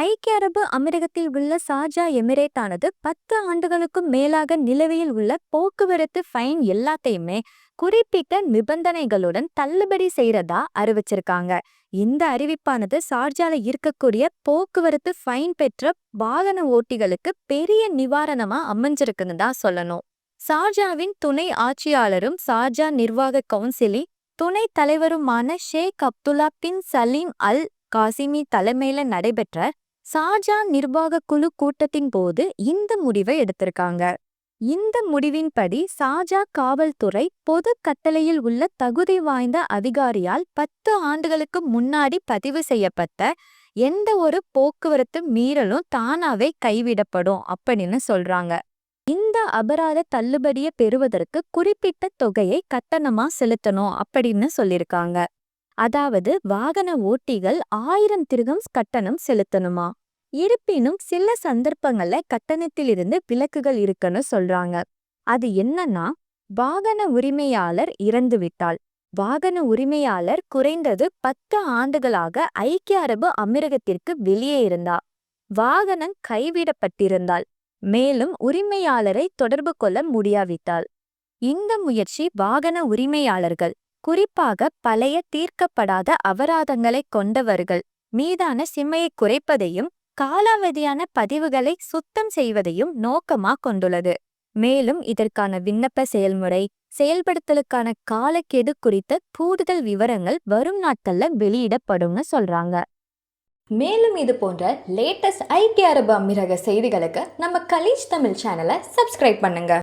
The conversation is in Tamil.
ஐக்கிய அரபு அமீரகத்தில் உள்ள சார்ஜா எமிரேட் ஆனது பத்து ஆண்டுகளுக்கும் மேலாக நிலுவையில் உள்ள போக்குவரத்து ஃபைன் எல்லாத்தையுமே குறிப்பிட்ட நிபந்தனைகளுடன் தள்ளுபடி செய்யறதா அறிவிச்சிருக்காங்க. இந்த அறிவிப்பானது சார்ஜால இருக்கக்கூடிய போக்குவரத்து ஃபைன் பெற்ற வாகன ஓட்டிகளுக்கு பெரிய நிவாரணமா அமைஞ்சிருக்குன்னு தான் சொல்லணும். சார்ஜாவின் துணை ஆட்சியாளரும் சார்ஜா நிர்வாக கவுன்சிலி துணை தலைவருமான Sheikh Abdullah bin Salim Al Qasimi தலைமையில நடைபெற்ற ஷாஜான் நிர்வாக குழு கூட்டத்தின் போது இந்த முடிவை எடுத்திருக்காங்க. இந்த முடிவின்படி சாஜா காவல்துறை பொது கட்டளையில் உள்ள தகுதி வாய்ந்த அதிகாரியால் பத்து ஆண்டுகளுக்கு முன்னாடி பதிவு செய்யப்பட்ட எந்த ஒரு போக்குவரத்து மீறலும் தானாவே கைவிடப்படும் அப்படின்னு சொல்றாங்க. இந்த அபராத தள்ளுபடியை பெறுவதற்கு குறிப்பிட்ட தொகையை கட்டணமா செலுத்தணும் அப்படின்னு சொல்லியிருக்காங்க. அதாவது வாகன ஓட்டிகள் ஆயிரம் திருகம் கட்டணம் செலுத்தணுமா? இருப்பினும் சில சந்தர்ப்பங்கள்ல கட்டணத்திலிருந்து விலக்குகள் இருக்குன்னு சொல்றாங்க. அது என்னன்னா வாகன உரிமையாளர் இறந்து விட்டால் வாகன உரிமையாளர் குறைந்தது பத்து ஆண்டுகளாக ஐக்கிய அரபு அமீரகத்திற்கு வெளியே இருந்தா. வாகனம் கைவிடப்பட்டிருந்தால். மேலும் உரிமையாளரை தொடர்பு கொள்ள முடியாவிட்டால். இந்த முயற்சி வாகன உரிமையாளர்கள் குறிப்பாக பழைய தீர்க்கப்படாத அபராதங்களை கொண்டவர்கள் மீதான சிம்மையை குறைப்பதையும் காலாவதியான பதிவுகளை சுத்தம் செய்வதையும் நோக்கமா கொண்டுள்ளது. மேலும் இதற்கான விண்ணப்ப செயல்முறை செயல்படுத்தலுக்கான காலக்கெடு குறித்த கூடுதல் விவரங்கள் வரும் நாட்கள்ல வெளியிடப்படும்னு சொல்றாங்க. மேலும் இது போன்ற லேட்டஸ்ட் ஐக்கிய அரபு அமீரக செய்திகளுக்கு நம்ம கலீஜ் தமிழ் சேனலை சப்ஸ்கிரைப் பண்ணுங்க.